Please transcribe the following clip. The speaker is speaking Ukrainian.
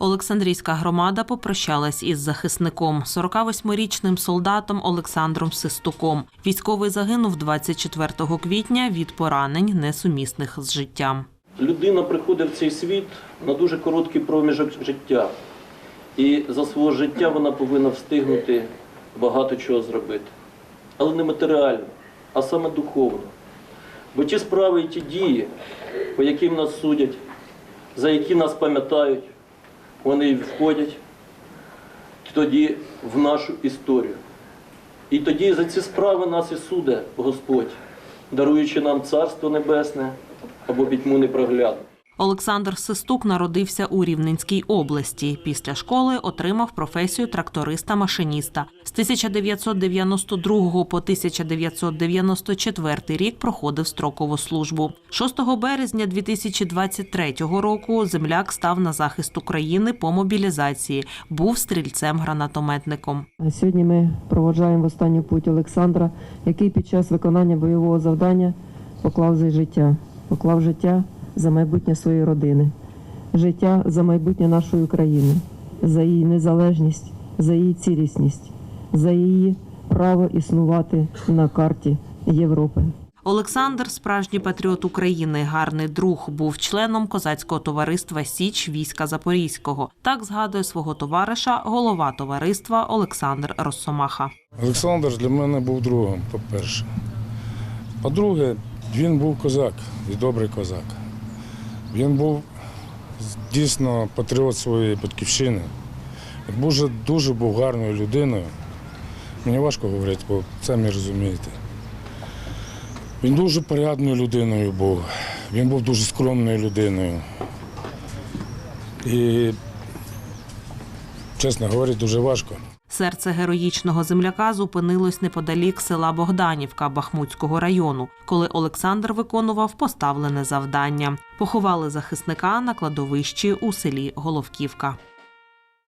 Олександрійська громада попрощалась із захисником, 48-річним солдатом Олександром Систуком. Військовий загинув 24 квітня від поранень, несумісних з життям. Людина приходить в цей світ на дуже короткий проміжок життя. І за свого життя вона повинна встигнути багато чого зробити. Але не матеріально, а саме духовно. Бо ті справи і ті дії, по яким нас судять, за які нас пам'ятають, вони входять тоді в нашу історію. І тоді за ці справи нас і суде Господь, даруючи нам Царство Небесне або пітьму непроглядну. Олександр Систук народився у Рівненській області. Після школи отримав професію тракториста-машиніста. З 1992 по 1994 рік проходив строкову службу. 6 березня 2023 року земляк став на захист України по мобілізації. Був стрільцем-гранатометником. Сьогодні ми проводжаємо в останню путь Олександра, який під час виконання бойового завдання поклав за життя, поклав життя за майбутнє своєї родини, життя за майбутнє нашої України, за її незалежність, за її цілісність, за її право існувати на карті Європи. Олександр, справжній патріот України, гарний друг, був членом козацького товариства Січ війська Запорізького. Так згадує свого товариша, голова товариства Олександр Росомаха. Олександр для мене був другом, по-перше. По-друге, він був козак і добрий козак. Він був дійсно патріот своєї батьківщини. Дуже, дуже був гарною людиною. Мені важко говорити, бо самі розумієте. Він дуже порядною людиною був. Він був дуже скромною людиною. І, чесно говорити, дуже важко. Серце героїчного земляка зупинилось неподалік села Богданівка Бахмутського району, коли Олександр виконував поставлене завдання. Поховали захисника на кладовищі у селі Головківка.